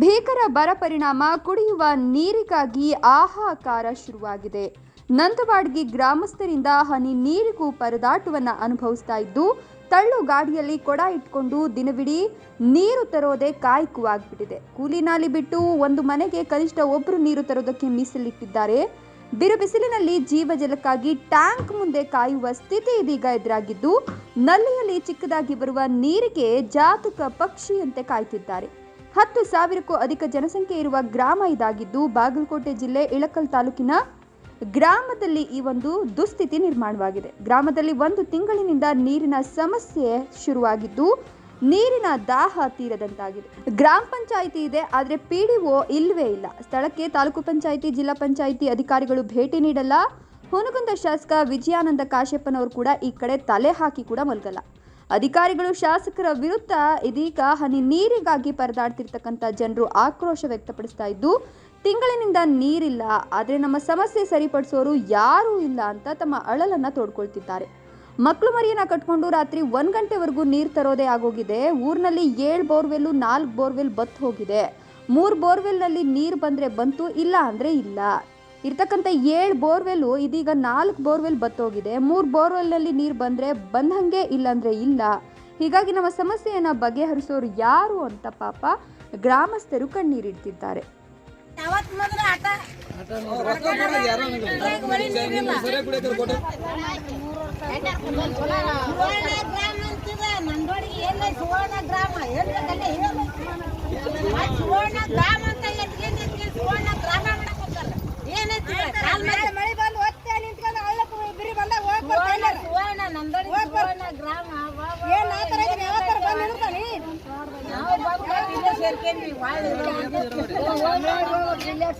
ಭೀಕರ ಬರ ಪರಿಣಾಮ ಕುಡಿಯುವ ನೀರಿಗಾಗಿ ಆಹಾಕಾರ ಶುರುವಾಗಿದೆ. ನಂದವಾಡ್ಗಿ ಗ್ರಾಮಸ್ಥರಿಂದ ಹನಿ ನೀರಿಗೂ ಪರದಾಟವನ್ನ ಅನುಭವಿಸ್ತಾ ಇದ್ದು, ತಳ್ಳು ಗಾಡಿಯಲ್ಲಿ ಕೊಡ ಇಟ್ಕೊಂಡು ದಿನವಿಡೀ ನೀರು ತರೋದೇ ಕಾಯ್ಕುವಾಗ್ಬಿಟ್ಟಿದೆ ಕೂಲಿ ನಾಲಿ ಬಿಟ್ಟು ಒಂದು ಮನೆಗೆ ಕನಿಷ್ಠ ಒಬ್ಬರು ನೀರು ತರೋದಕ್ಕೆ ಮೀಸಲಿಟ್ಟಿದ್ದಾರೆ. ಬಿರುಬಿಸಿಲಿನಲ್ಲಿ ಜೀವಜಲಕ್ಕಾಗಿ ಜೀವ ಜಲಕ್ಕಾಗಿ ಟ್ಯಾಂಕ್ ಮುಂದೆ ಕಾಯುವ ಸ್ಥಿತಿ ಇದೀಗ ಎದುರಾಗಿದ್ದು, ನಲ್ಲಿಯಲ್ಲಿ ಚಿಕ್ಕದಾಗಿ ಬರುವ ನೀರಿಗೆ ಜಾತಕ ಪಕ್ಷಿಯಂತೆ ಕಾಯ್ತಿದ್ದಾರೆ. ಹತ್ತು ಸಾವಿರಕ್ಕೂ ಅಧಿಕ ಜನಸಂಖ್ಯೆ ಇರುವ ಗ್ರಾಮ ಇದಾಗಿದ್ದು, ಬಾಗಲಕೋಟೆ ಜಿಲ್ಲೆ ಇಳಕಲ್ ತಾಲೂಕಿನ ಗ್ರಾಮದಲ್ಲಿ ಈ ಒಂದು ದುಸ್ಥಿತಿ ನಿರ್ಮಾಣವಾಗಿದೆ. ಗ್ರಾಮದಲ್ಲಿ ಒಂದು ತಿಂಗಳಿನಿಂದ ನೀರಿನ ಸಮಸ್ಯೆ ಶುರುವಾಗಿದ್ದು, ನೀರಿನ ದಾಹ ತೀರದಂತಾಗಿದೆ. ಗ್ರಾಮ ಪಂಚಾಯಿತಿ ಇದೆ, ಆದರೆ ಪಿ ಡಿ ಒ ಇಲ್ಲವೇ ಇಲ್ಲ. ಸ್ಥಳಕ್ಕೆ ತಾಲೂಕು ಪಂಚಾಯಿತಿ, ಜಿಲ್ಲಾ ಪಂಚಾಯಿತಿ ಅಧಿಕಾರಿಗಳು ಭೇಟಿ ನೀಡಲ್ಲ. ಹುನಗುಂದ ಶಾಸಕ ವಿಜಯಾನಂದ ಕಾಶ್ಯಪ್ಪನವರು ಕೂಡ ಈ ಕಡೆ ತಲೆ ಹಾಕಿ ಕೂಡ ಮಲ್ಗಲ್ಲ. ಅಧಿಕಾರಿಗಳು ಶಾಸಕರ ವಿರುದ್ಧ ಇದೀಗ ಹನಿ ನೀರಿಗಾಗಿ ಪರದಾಡ್ತಿರ್ತಕ್ಕಂಥ ಜನರು ಆಕ್ರೋಶ ವ್ಯಕ್ತಪಡಿಸ್ತಾ ಇದ್ದು, ತಿಂಗಳಿನಿಂದ ನೀರಿಲ್ಲ, ಆದರೆ ನಮ್ಮ ಸಮಸ್ಯೆ ಸರಿಪಡಿಸೋರು ಯಾರೂ ಇಲ್ಲ ಅಂತ ತಮ್ಮ ಅಳಲನ್ನ ತೋಡ್ಕೊಳ್ತಿದ್ದಾರೆ. ಮಕ್ಕಳು ಮರಿಯನ್ನ ಕಟ್ಕೊಂಡು ರಾತ್ರಿ ಒಂದು ಗಂಟೆವರೆಗೂ ನೀರು ತರೋದೇ ಆಗೋಗಿದೆ. ಊರಿನಲ್ಲಿ ಏಳು ಬೋರ್ವೆಲ್ಲು, ನಾಲ್ಕು ಬೋರ್ವೆಲ್ ಬತ್ ಹೋಗಿದೆ. ಮೂರು ಬೋರ್ವೆಲ್ನಲ್ಲಿ ನೀರು ಬಂದ್ರೆ ಬಂತು, ಇಲ್ಲ ಅಂದ್ರೆ ಇಲ್ಲ. ಇರ್ತಕ್ಕಂಥ ಏಳು ಬೋರ್ವೆಲ್ಲು, ಇದೀಗ ನಾಲ್ಕು ಬೋರ್ವೆಲ್ ಬತ್ತೋಗಿದೆ. ಮೂರು ಬೋರ್ವೆಲ್ನಲ್ಲಿ ನೀರು ಬಂದರೆ ಬಂದಂಗೆ ಇಲ್ಲಾಂದರೆ ಇಲ್ಲ. ಹೀಗಾಗಿ ನಮ್ಮ ಸಮಸ್ಯೆಯನ್ನು ಬಗೆಹರಿಸೋರು ಯಾರು ಅಂತ ಪಾಪ ಗ್ರಾಮಸ್ಥರು ಕಣ್ಣೀರಿಡ್ತಿದ್ದಾರೆ ಗ್ರಾಮ ಇಲ್ಲೇ